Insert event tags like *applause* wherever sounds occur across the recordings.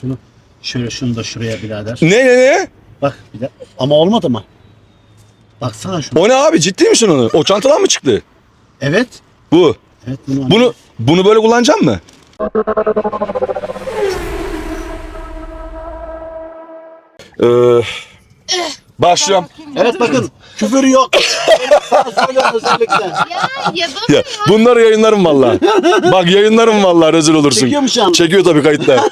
şunu. Şöyle şunu da şuraya birader. Ne ne ne? Bak bir de. Ama olmadı mı? Baksana şunu. O ne abi ciddi misin onu? O çantadan mı çıktı? Evet. Bu. Evet bunu. Bunu bunu böyle kullanacak mı? Ee, başlıyorum. Evet bakın. Küfür yok. Sana söylüyorum özellikle. Ya yapamıyorum. Ya, bunları yayınlarım vallahi. Bak yayınlarım vallahi rezil olursun. Çekiyor mu şu anda? Çekiyor tabii kayıtta.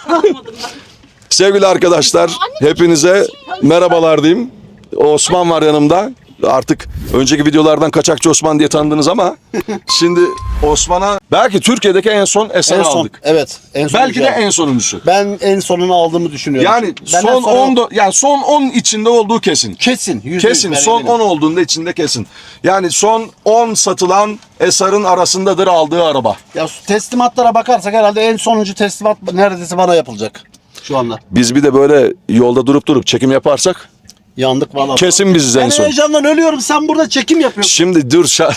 Sevgili arkadaşlar, hepinize merhabalar diyeyim. Osman var yanımda. Artık önceki videolardan kaçakçı Osman diye tanıdınız ama şimdi Osman'a belki Türkiye'deki en son eser En son. aldık. Evet. En son Belki de en sonuncusu. Ben en sonunu aldığımı düşünüyorum. Yani Benden son sonra- 10 do- yani son 10 içinde olduğu kesin. Kesin. Kesin son eminim. 10 olduğunda içinde kesin. Yani son 10 satılan eserin arasındadır aldığı araba. Ya teslimatlara bakarsak herhalde en sonuncu teslimat neredeyse bana yapılacak. Şu anda. Biz bir de böyle yolda durup durup çekim yaparsak Yandık vallahi. kesin biziz en Ben son. heyecandan ölüyorum. Sen burada çekim yapıyorsun. Şimdi dur. şa-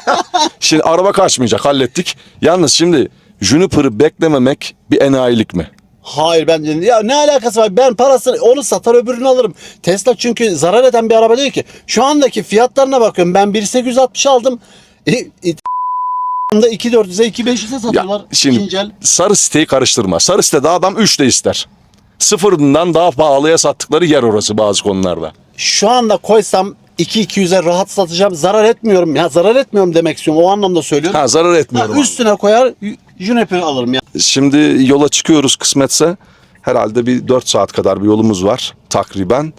*laughs* şimdi araba kaçmayacak hallettik. Yalnız şimdi Juniper'ı beklememek bir enayilik mi? Hayır bence ya ne alakası var? Ben parasını onu satar öbürünü alırım. Tesla çünkü zarar eden bir araba değil ki. Şu andaki fiyatlarına bakıyorum. Ben 1860 aldım. E, e, *laughs* da 2400'e 2500'e Ya satıyorlar. şimdi İkinci el. sarı siteyi karıştırma. Sarı sitede adam 3 de ister. Sıfırından daha pahalıya sattıkları yer orası bazı konularda. Şu anda koysam 2-200'e rahat satacağım. Zarar etmiyorum. Ya zarar etmiyorum demek istiyorum. O anlamda söylüyorum. Ha zarar Ha, etmiyorum. üstüne koyar Juniper alırım ya. Şimdi yola çıkıyoruz kısmetse. Herhalde bir 4 saat kadar bir yolumuz var takriben.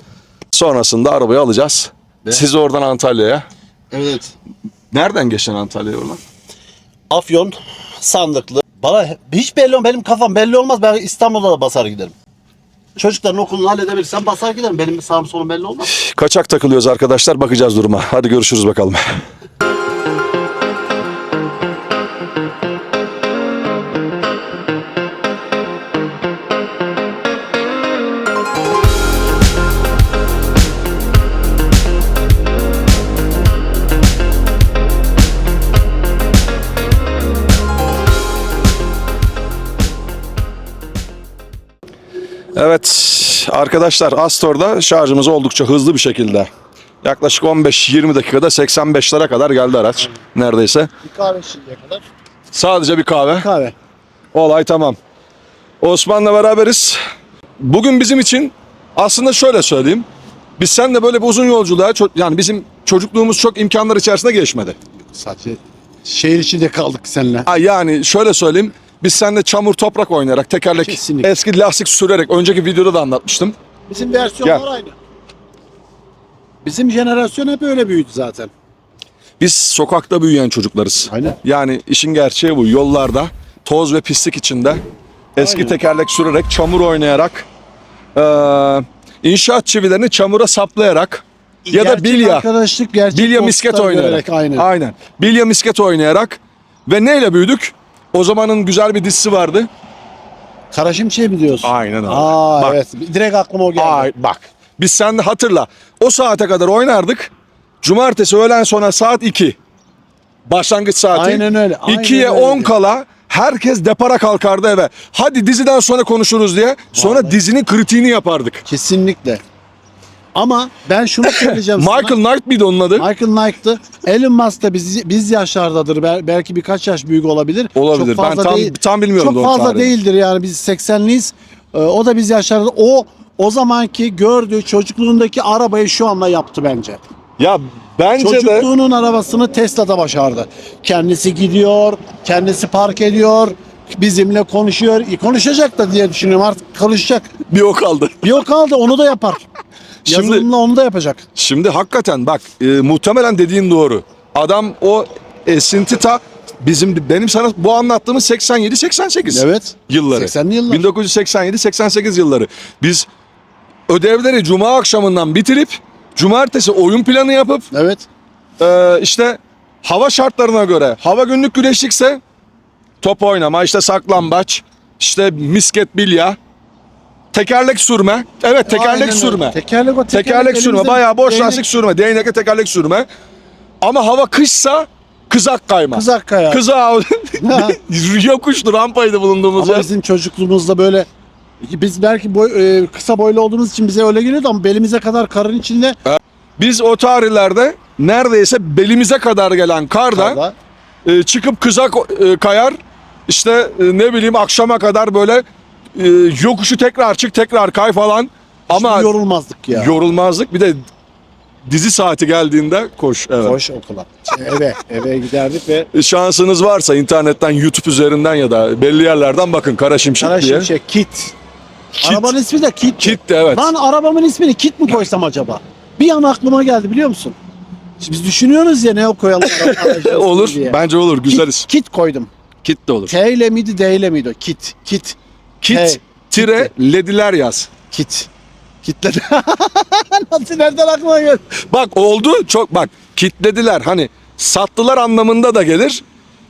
Sonrasında arabayı alacağız. Ve- Siz oradan Antalya'ya. Evet. Nereden geçen Antalya'ya oradan? Afyon, Sandıklı. Bana hiç belli olmaz. Benim kafam belli olmaz. Ben İstanbul'da da basar giderim. Çocukların okulunu halledebilirsem basar giderim. Benim sağım solum belli olmaz. Kaçak takılıyoruz arkadaşlar. Bakacağız duruma. Hadi görüşürüz bakalım. Evet arkadaşlar Astor'da şarjımız oldukça hızlı bir şekilde. Yaklaşık 15-20 dakikada 85'lere kadar geldi araç neredeyse. Bir kahve şimdiye kadar. Sadece bir kahve. Kahve. Olay tamam. Osman'la beraberiz. Bugün bizim için aslında şöyle söyleyeyim. Biz seninle böyle bir uzun yolculuğa yani bizim çocukluğumuz çok imkanlar içerisinde geçmedi. Sadece şehir içinde kaldık seninle. Ha, yani şöyle söyleyeyim. Biz seninle çamur toprak oynayarak tekerlek Kesinlikle. eski lastik sürerek önceki videoda da anlatmıştım. Bizim versiyonlar Gel. aynı. Bizim jenerasyon hep öyle büyüdü zaten. Biz sokakta büyüyen çocuklarız. Aynen. Yani işin gerçeği bu. Yollarda toz ve pislik içinde eski Aynen. tekerlek sürerek, çamur oynayarak, eee, inşaat çivilerini çamura saplayarak ya da Gerçek bilya, Arkadaşlık gerçek bilya misket oynayarak. görerek, Aynen. Aynen. Bilya misket oynayarak ve neyle büyüdük? O zamanın güzel bir dizisi vardı. Kara Şimşek mi diyorsun? Aynen öyle. Aa Bak. evet. Direkt aklıma o geldi. Ay, bak. Biz sen de hatırla. O saate kadar oynardık. Cumartesi öğlen sonra saat 2. Başlangıç saati. Aynen öyle, aynen 2'ye öyle. 10 kala herkes depara kalkardı eve. Hadi diziden sonra konuşuruz diye. Sonra Vallahi. dizinin kritiğini yapardık. Kesinlikle. Ama ben şunu söyleyeceğim *laughs* sana. Michael Knight miydi onun adı? Michael Knight'tı. Elon Musk da biz, biz yaşlardadır. Bel- Belki birkaç yaş büyük olabilir. Olabilir. Çok Ben fazla tam- değil- tam bilmiyorum Çok doğru fazla tarihini. değildir yani biz 80'liyiz. Ee, o da biz yaşlarda. O o zamanki gördüğü çocukluğundaki arabayı şu anda yaptı bence. Ya bence de Çocukluğunun arabasını Tesla'da başardı. Kendisi gidiyor, kendisi park ediyor, bizimle konuşuyor. E, konuşacak da diye düşünüyorum artık konuşacak. bir o kaldı. Bir o kaldı onu da yapar. Şimdi- Yazılımla onu da yapacak. Şimdi hakikaten bak e, muhtemelen dediğin doğru. Adam o esinti ta bizim benim sana bu anlattığımız 87 88. Evet. yılları. 80'li yıllar. 1987-88 yılları. Biz ödevleri cuma akşamından bitirip cumartesi oyun planı yapıp Evet. e, işte hava şartlarına göre hava günlük güneşlikse top oynama işte saklambaç işte misket bilya tekerlek sürme. Evet tekerlek Aynen öyle. sürme Tekerlek o tekerlek sürme. elimizde bayağı boş değnek- lastik sürme. Değnekle tekerlek sürme. Ama hava kışsa kızak kayma. Kızak kaya. kızağı *laughs* yokuştu rampaydı bulunduğumuz Ama yer. bizim çocukluğumuzda böyle Biz belki boy, e, kısa boylu olduğumuz için bize öyle geliyordu ama belimize kadar karın içinde Biz o tarihlerde neredeyse belimize kadar gelen karda e, çıkıp kıza ko- e, kayar. İşte e, ne bileyim akşama kadar böyle e, yokuşu tekrar çık tekrar kay falan. Ama Ama yorulmazdık ya. yorulmazdık. Bir de dizi saati geldiğinde koş. Evet. Koş okula. Eve, eve giderdik ve E, Şansınız varsa internetten YouTube üzerinden ya da belli yerlerden bakın Kara Şimşek Kara diye. Şimşek Kit. Kit. Arabanın ismi de Kit. Kit de evet. Lan arabamın ismini Kit mi koysam acaba? Bir an aklıma geldi biliyor musun? Şimdi biz düşünüyoruz ya ne koyalım. araba- *laughs* olur. diye. Bence olur. Güzeliz. Kit, Kit koydum. Kit de olur. T ile miydi D ile miydi o? Kit. Kit. Kit Hey, tire lediler yaz. Kit. Kitledi. *laughs* Nasıl nereden aklıma geldi? Bak oldu çok bak kitlediler hani sattılar anlamında da gelir.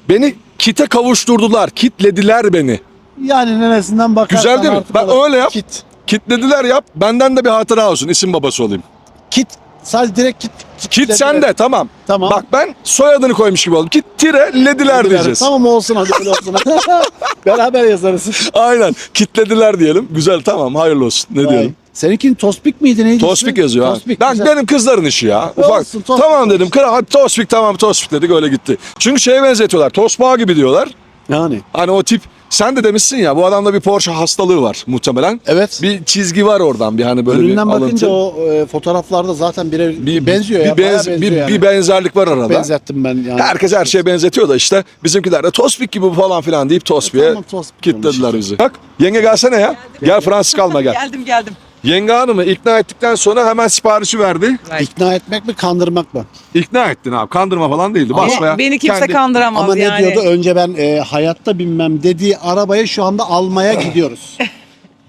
Beni kite kavuşturdular. Kitlediler beni. Yani neresinden bakarsan Güzel değil mi? artık Bak olur. öyle yap. Kit. Kitlediler yap. Benden de bir hatıra olsun. İsim babası olayım. Kit. Sadece direkt kit. Kit kitlediler. sende tamam. Tamam. Bak ben soyadını koymuş gibi oldum. Kit tire lediler diyeceğiz. Tamam olsun hadi öyle olsun. *laughs* Beraber yazarız. Aynen. Kitlediler diyelim. Güzel tamam hayırlı olsun. Ne diyelim? Seninkin Tospik miydi neydi? Tospik ismi? yazıyor ha. Tospik. Ben güzel. benim kızların işi ya. Ufak. olsun, Tospik tamam dedim. Kral hadi Tospik tamam Tospik dedik öyle gitti. Çünkü şeye benzetiyorlar. Tosbağa gibi diyorlar. Yani. Hani o tip sen de demişsin ya bu adamda bir Porsche hastalığı var muhtemelen. Evet. Bir çizgi var oradan bir hani böyle Önünden bir alıntı. bakınca o e, fotoğraflarda zaten bire benziyor bir, ya. benz- benziyor bir, yani. bir benzerlik var arada. benzettim ben yani. Herkes her şeye benzetiyor da işte bizimkiler de Tospik gibi falan filan deyip Tospik'e tamam, Tospik kilitlediler olmuş. bizi. Bak yenge gelsene ya. Gel Fransız kalma gel. *laughs* Geldim geldim. Yenge hanımı ikna ettikten sonra hemen siparişi verdi. İkna etmek mi kandırmak mı? İkna ettin abi. Kandırma falan değildi. Ama Basmaya. beni kimse kendi- kandıramaz Ama yani. ne diyordu? Önce ben e, hayatta binmem dediği arabayı şu anda almaya *laughs* gidiyoruz.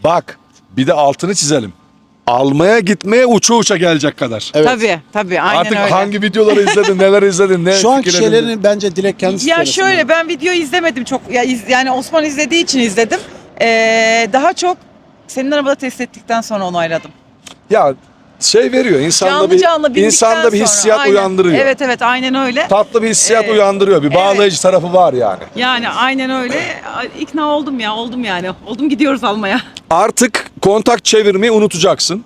Bak bir de altını çizelim. Almaya gitmeye uça uça gelecek kadar. Evet. Tabii tabii aynen Artık öyle. hangi videoları izledin, neler izledin, ne *laughs* Şu anki fikirlerin- şeylerini bence Dilek kendisi Ya söylesin. şöyle ben video izlemedim çok. Ya iz- yani Osman izlediği için izledim. Ee, daha çok senin arabada test ettikten sonra onayladım. Ya şey veriyor insanda Canlı bir canlı insanda bir sonra. hissiyat Aynen. uyandırıyor. Evet evet aynen öyle. Tatlı bir hissiyat Ee, uyandırıyor. Bir evet. bağlayıcı tarafı var yani. Yani aynen öyle. İkna oldum ya oldum yani. Oldum gidiyoruz almaya. Artık kontak çevirmeyi unutacaksın.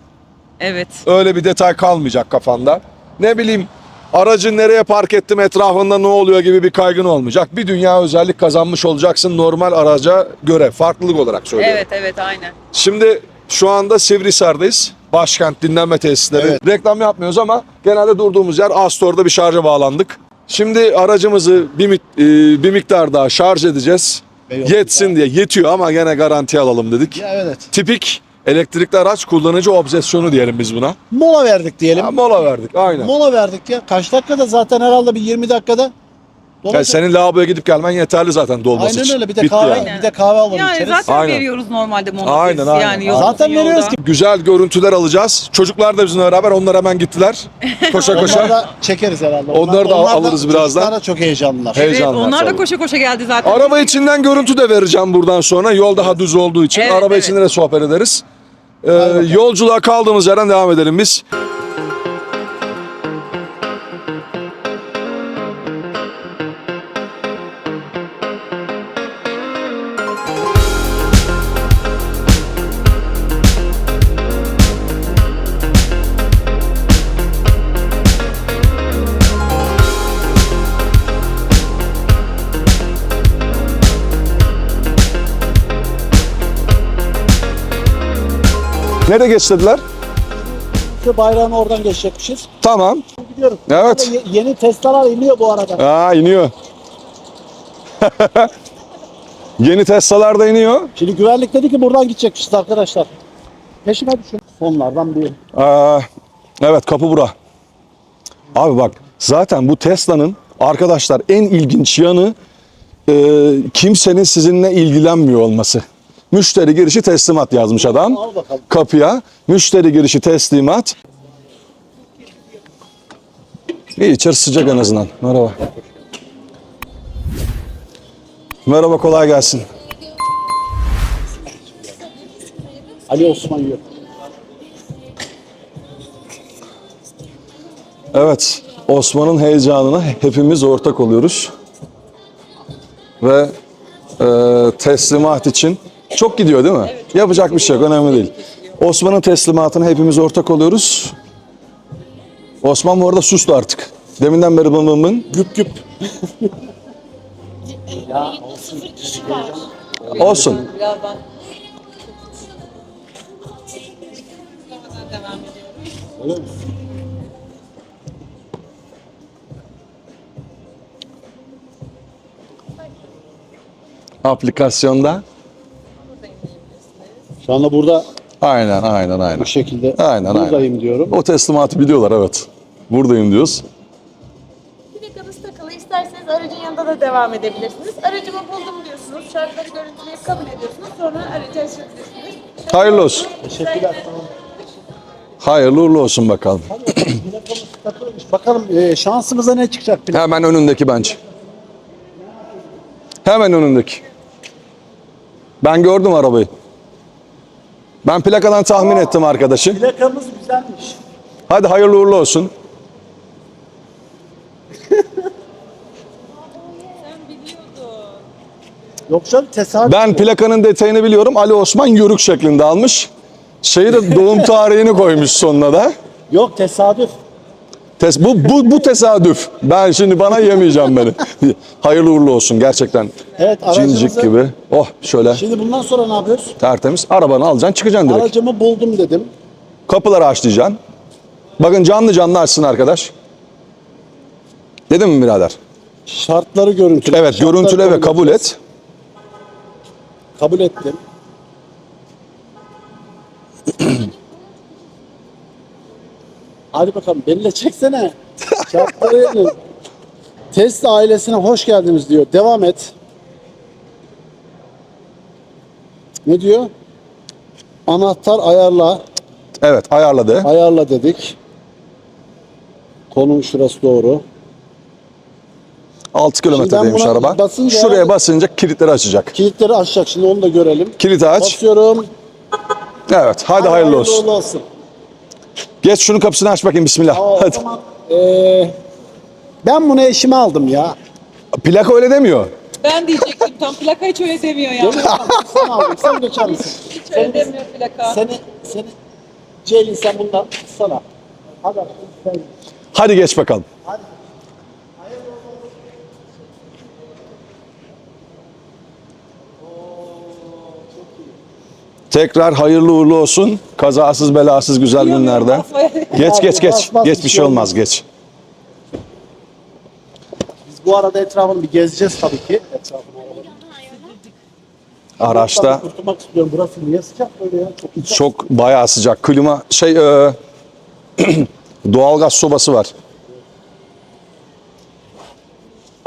Evet. Öyle bir detay kalmayacak kafanda. Ne bileyim aracı nereye park ettim etrafında ne oluyor gibi bir kaygın olmayacak. Bir dünya özellik kazanmış olacaksın normal araca göre. Farklılık olarak söylüyorum. Evet evet aynen. Şimdi şu anda Sivrisar'dayız. Başkent dinlenme tesisleri. Evet. Reklam yapmıyoruz ama genelde durduğumuz yer Astor'da bir şarja bağlandık. Şimdi aracımızı bir, e, bir miktar daha şarj edeceğiz. Beyoğlu'da. Yetsin diye. Yetiyor ama gene garanti alalım dedik. Ya evet. Tipik elektrikli araç kullanıcı obsesyonu diyelim biz buna. Mola verdik diyelim. Ya, mola verdik aynen. Mola verdik ya. Kaç dakikada zaten herhalde bir 20 dakikada. Yani dolacak. senin lavaboya gidip gelmen yeterli zaten dolması Aynen için. öyle. Bir de Bitti kahve, yani. bir de kahve alalım Yani içeriz. zaten Aynen. veriyoruz normalde monotes. Aynen, aynen. Yani yolda, Zaten yolda. veriyoruz ki. Güzel görüntüler alacağız. Çocuklar da bizimle beraber onlar hemen gittiler. *laughs* Koşa Onları koşa. da çekeriz herhalde. Onları da alırız birazdan. Çocuklar da çok heyecanlılar. Hey- Evet, onlar da koşa koşa geldi zaten. Araba içinden görüntü de vereceğim buradan sonra. Yol daha düz olduğu için. Evet, Araba evet. içinde de sohbet ederiz. Ee, yolculuğa kaldığımız yerden devam edelim biz. Nereye geçtiler? Şu bayrağını oradan geçecekmişiz. Tamam. Gidiyoruz. Evet. Ye- yeni Tesla'lar iniyor bu arada. Aa iniyor. *laughs* Yeni Tesla'lar da iniyor. Şimdi güvenlik dedi ki buradan gidecekmişiz arkadaşlar. Peşime düşün. Sonlardan biri. Aa, evet kapı bura. Abi bak zaten bu Tesla'nın arkadaşlar en ilginç yanı e, kimsenin sizinle ilgilenmiyor olması. Müşteri girişi teslimat yazmış adam. Kapıya müşteri girişi teslimat. İyi içerisi sıcak en azından. Merhaba. Merhaba kolay gelsin. Ali Osman yiyor. Evet, Osman'ın heyecanına hepimiz ortak oluyoruz. Ve e, teslimat için çok gidiyor değil mi? Evet Yapacak bir şey yok. Önemli değil. Osman'ın teslimatına hepimiz ortak oluyoruz. Osman bu arada sustu artık. Deminden beri bın bın bın. Güp güp. *laughs* Var. Olsun. Birazdan Aplikasyonda. Şu anda burada Aynen aynen aynen. bu şekilde Aynen, aynen. buradayım diyorum. O teslimatı biliyorlar evet. Buradayım diyoruz. Plakanız takılı. İsterseniz aracın yanında da devam edebilirsiniz. Aracımı buldum diyorsunuz. Şartları görüntüleyip kabul ediyorsunuz. Sonra aracı açabilirsiniz. Hayırlı olsun. Teşekkürler. Tamam. Hayırlı uğurlu olsun bakalım. Plakamız. Bakalım e, şansımıza ne çıkacak plak. Hemen önündeki bence. Hemen önündeki. Ben gördüm arabayı. Ben plakadan tahmin ettim arkadaşı. Plakamız güzelmiş. Hadi hayırlı uğurlu olsun. Yok canım tesadüf. Ben plakanın detayını biliyorum. Ali Osman Yörük şeklinde almış. Şeyi de doğum *laughs* tarihini koymuş sonuna da. Yok tesadüf. Tes bu, bu, bu tesadüf. Ben şimdi bana yemeyeceğim beni. *laughs* Hayırlı uğurlu olsun gerçekten. Evet Cincik gibi. Oh şöyle Şimdi bundan sonra ne yapıyoruz? tertemiz. Arabanı alacaksın çıkacaksın direkt. Aracımı buldum dedim. Kapıları açlayacaksın. Bakın canlı canlı açsın arkadaş. Dedim mi birader? Şartları görüntüle. Evet Şartları görüntüle ve kabul et. Kabul ettim. Hadi bakalım de çeksene. Şartları *laughs* yedim. Tesla ailesine hoş geldiniz diyor. Devam et. Ne diyor? Anahtar ayarla. Evet ayarladı. Ayarla dedik. Konum şurası doğru. 6 Şimdi ben kilometredeymiş buna araba. basınca- Şuraya basınca kilitleri açacak. Kilitleri açacak şimdi onu da görelim. Kilidi aç. Basıyorum. Evet hadi hayırlı olsun. olsun. Geç şunun kapısını aç bakayım bismillah. Aa, o Hadi. zaman, eee, ben bunu eşime aldım ya. Plaka öyle demiyor. ben diyecektim tam plaka hiç öyle demiyor ya. Sen aldın. Sen geçer misin? Hiç öyle demiyor plaka. Seni, seni Ceylin sen bundan sana. Hadi sen. Hadi geç bakalım. Tekrar hayırlı uğurlu olsun. Kazasız belasız güzel günlerde. Geç geç geç. Geç bir şey olmaz geç. Biz bu arada etrafını bir gezeceğiz tabii ki. Etrafını. Araçta Kurtulmak istiyorum. Burası niye sıcak böyle ya? Çok sıcak. çok bayağı sıcak. Klima şey e, *clears throat* doğalgaz sobası var.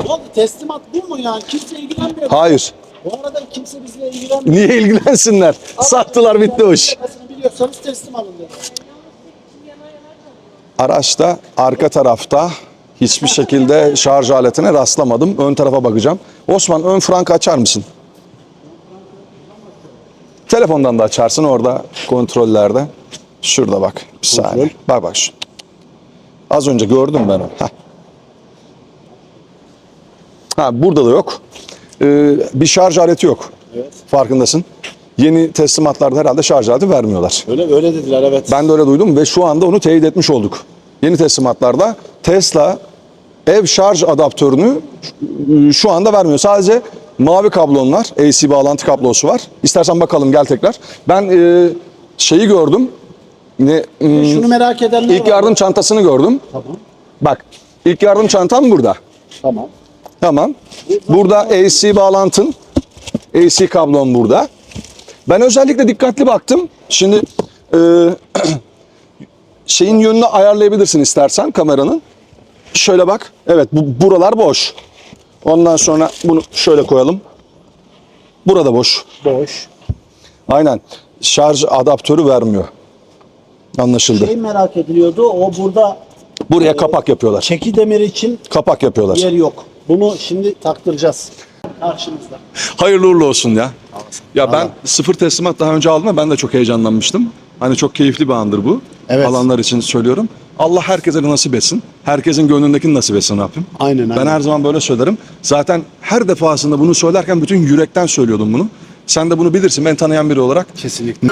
Ne oldu? Teslimat bu mu yani? Kimse ilgilenmiyor. Hayır. Bu arada kimse bizle ilgilenmiyor. Niye ilgilensinler? Sattılar bitti o iş. Biliyorsanız teslim alın dedi. Araçta arka tarafta hiçbir şekilde şarj aletine rastlamadım. Ön tarafa bakacağım. Osman ön frank açar mısın? Telefondan da açarsın orada kontrollerde. Şurada bak. Bir saniye. Bak bak şu. Az önce gördüm ben onu. Heh. Ha burada da yok. Ee, bir şarj aleti yok. Farkındasın. Yeni teslimatlarda herhalde şarj aleti vermiyorlar. Öyle öyle dediler evet. Ben de öyle duydum ve şu anda onu teyit etmiş olduk. Yeni teslimatlarda Tesla ev şarj adaptörünü şu anda vermiyor. Sadece mavi kablon var. AC bağlantı kablosu var. İstersen bakalım gel tekrar. Ben e, şeyi gördüm. Ne, hmm, Şunu merak edenler ilk var. yardım çantasını gördüm. Tamam. Bak ilk yardım çantam burada. Tamam. Tamam. Burada AC bağlantın. AC kablon burada. Ben özellikle dikkatli baktım. Şimdi e, *clears throat* şeyin yönünü ayarlayabilirsin istersen kameranın. Şöyle bak. Evet bu buralar boş. Ondan sonra bunu şöyle koyalım. Burada boş. Boş. Aynen. Şarj adaptörü vermiyor. Anlaşıldı. Şey merak ediliyordu. O burada Buraya kapak yapıyorlar. çeki demiri için Kapak yapıyorlar. yer yok. Bunu şimdi taktıracağız. Karşımızda. Hayırlı uğurlu olsun ya. Ya ben sıfır teslimat daha önce aldım ve ben de çok heyecanlanmıştım. Hani çok keyifli bir andır bu. Evet. Alanlar için söylüyorum. Allah herkese nasip etsin. Herkesin gönlündekini nasip etsin Rabbim. Aynen, Ben aynen. her zaman böyle söylerim. Zaten her defasında bunu söylerken bütün yürekten söylüyordum bunu. Sen de bunu bilirsin ben tanıyan biri olarak. Kesinlikle.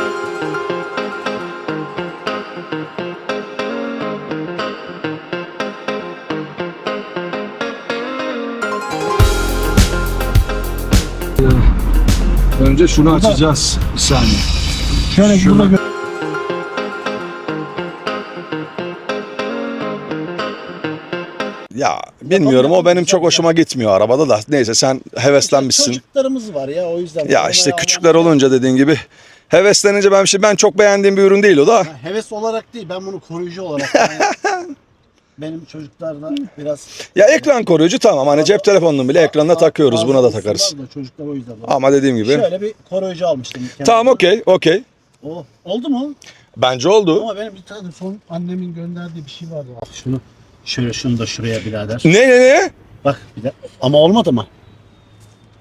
Önce şunu açacağız. Bir saniye. Şöyle burada gö- Ya bilmiyorum o benim çok hoşuma gitmiyor arabada da. Neyse sen heveslenmişsin. Çocuklarımız var ya o yüzden. Ya işte küçükler olunca dediğin gibi heveslenince ben şey ben çok beğendiğim bir ürün değil o da. Heves olarak değil ben bunu koruyucu olarak. yani *laughs* benim çocuklar da biraz. Ya ekran koruyucu tamam hani cep telefonunu bile ekranına takıyoruz buna da takarız. da Çocuklar o yüzden. Ama dediğim gibi. Şöyle bir koruyucu almıştım. kendime. Tamam okey okey. O, oldu mu? Bence oldu. Ama benim bir tane son annemin gönderdiği bir şey vardı. Bak şunu şöyle şunu da şuraya birader. Ne ne ne? Bak bir de ama olmadı mı?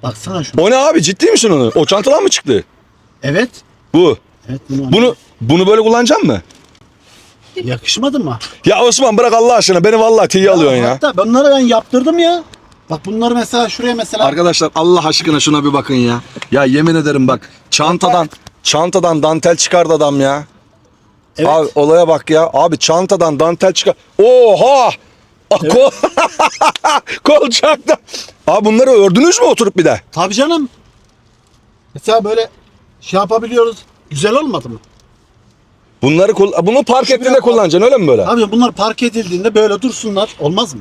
Baksana şunu. O ne abi ciddi misin onu? O çantadan mı çıktı? Evet. Bu. Evet bunu, Bunu bunu böyle kullanacak mı? Yakışmadı mı? Ya Osman bırak Allah aşkına beni vallahi tiye alıyorsun ya. Hatta bunları ben yaptırdım ya. Bak bunları mesela şuraya mesela Arkadaşlar Allah aşkına şuna bir bakın ya. Ya yemin ederim bak çantadan çantadan dantel çıkardı adam ya. Evet. Abi olaya bak ya. Abi çantadan dantel çıkar. Oha! Ah, Kol... *laughs* Kolçakta. Abi bunları ördünüz mü oturup bir de? Tabii canım. Mesela böyle şey yapabiliyoruz. Güzel olmadı mı? Bunları kul- bunu park ettiğinde kullanacaksın öyle mi böyle? Abi bunlar park edildiğinde böyle dursunlar. Olmaz mı?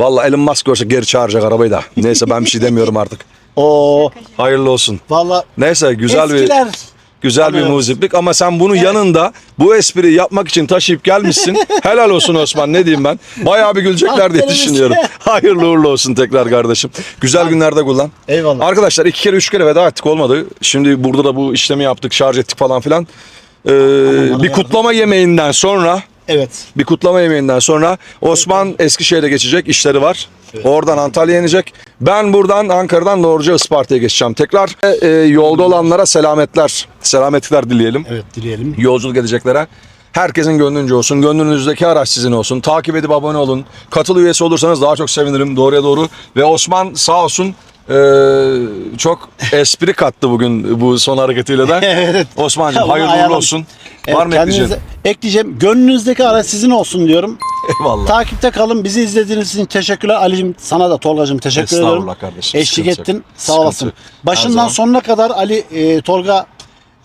Vallahi Elon Musk görse geri çağıracak arabayı da. Neyse ben bir şey demiyorum artık. *laughs* Oo. Hayırlı olsun. Valla Neyse güzel bir eskiler. Güzel bir Evet. muziplik ama sen bunu yanında bu espriyi yapmak için taşıyıp gelmişsin. *laughs* Helal olsun Osman ne diyeyim ben. Bayağı bir gülecekler diye düşünüyorum. *laughs* Hayırlı uğurlu olsun tekrar kardeşim. Güzel günlerde kullan. Eyvallah. Arkadaşlar iki kere üç kere veda ettik olmadı. Şimdi burada da bu işlemi yaptık şarj ettik falan filan. Ee, bir kutlama yemeğinden sonra Evet. bir kutlama yemeğinden sonra Osman Eskişehir'e geçecek işleri var. Oradan Antalya'ya inecek. Ben buradan Ankara'dan doğruca Isparta'ya geçeceğim. Tekrar e, e, yolda olanlara selametler, selametler dileyelim. Evet dileyelim. Yolculuk edeceklere. Herkesin gönlünce olsun. Gönlünüzdeki araç sizin olsun. Takip edip abone olun. Katıl üyesi olursanız daha çok sevinirim. Doğruya doğru. Ve Osman sağ olsun e, çok espri kattı bugün bu son hareketiyle de. *laughs* Evet. Osman'cığım Onu hayırlı uğurlu olsun. Evet, Var mı ekleyeceğin? kendinize- Ekleyeceğim. Gönlünüzdeki araç sizin olsun diyorum. Eyvallah. Takipte kalın. Bizi izlediğiniz için teşekkürler. Ali'cim sana da Tolga'cım teşekkür Estağfurullah ediyorum. kardeşim, Eşlik sıkıntı yok. ettin. Sağ Sıkıntı olasın. yok. Her Başından zaman. sonuna kadar Ali e, Tolga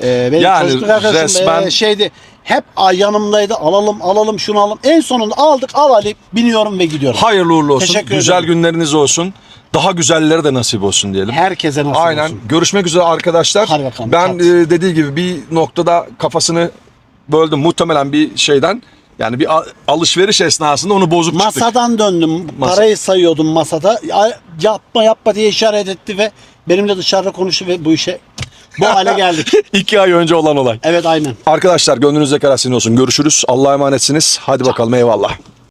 e, benim Yani çocukluk arkadaşım resmen- e, şeydi. Hep yanımdaydı. Alalım alalım şunu alalım. En sonunda aldık al Ali biniyorum ve gidiyorum. Hayırlı uğurlu olsun. Teşekkür Güzel ederim. günleriniz olsun. Daha güzelleri de nasip olsun diyelim. Herkese nasip Aynen. olsun. Görüşmek üzere arkadaşlar. Hadi bakalım, Ben çat. e, dediği gibi bir noktada kafasını böldüm muhtemelen bir şeyden. Yani bir alışveriş esnasında onu bozup çıktık. Masadan döndüm. Masa. Parayı sayıyordum masada. Ya- Yapma yapma diye işaret etti ve benimle dışarıda konuştu ve bu işe bu hale *laughs* geldik. İki ay önce olan olay. Evet aynen. Arkadaşlar gönlünüzde karasın olsun. Görüşürüz. Allah'a emanetsiniz. Hadi bakalım eyvallah.